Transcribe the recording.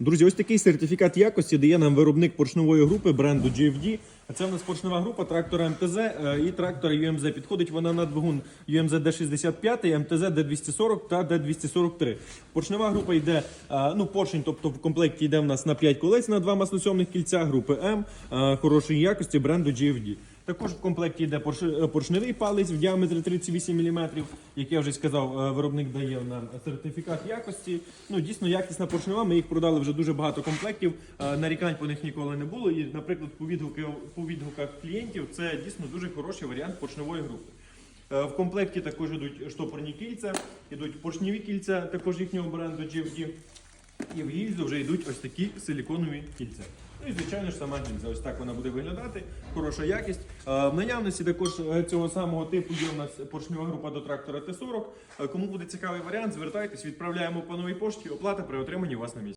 Друзі, ось такий сертифікат якості дає нам виробник поршневої групи бренду GFD. А це в нас поршнева група трактора МТЗ е, і трактора UMZ. Підходить вона на двигун UMZ D65, МТЗ D240 та D243. Поршнева група йде, е, ну поршень, тобто в комплекті йде в нас на 5 колець на два маслосьомних кільця групи М е, хорошої якості бренду GFD. Також в комплекті йде порш- поршневий палець в діаметрі 38 мм. Як я вже сказав, виробник дає нам сертифікат якості. Ну дійсно якісна поршнева. Ми їх продали вже дуже багато комплектів. Нарікань по них ніколи не було. І, наприклад, по відгуках, по відгуках клієнтів це дійсно дуже хороший варіант поршневої групи. Е, В комплекті також йдуть штопорні кільця, йдуть поршневі кільця, також їхнього бренду GFD. І в гільзу вже йдуть ось такі силіконові кільця. Ну і звичайно ж сама гільза. Ось так вона буде виглядати. Хороша якість. Е, В наявності також е, цього самого типу є у нас поршнева група до трактора Т-40. Е, Кому буде цікавий варіант, звертайтесь, відправляємо по новій пошті. Оплата при отриманні у вас на місці.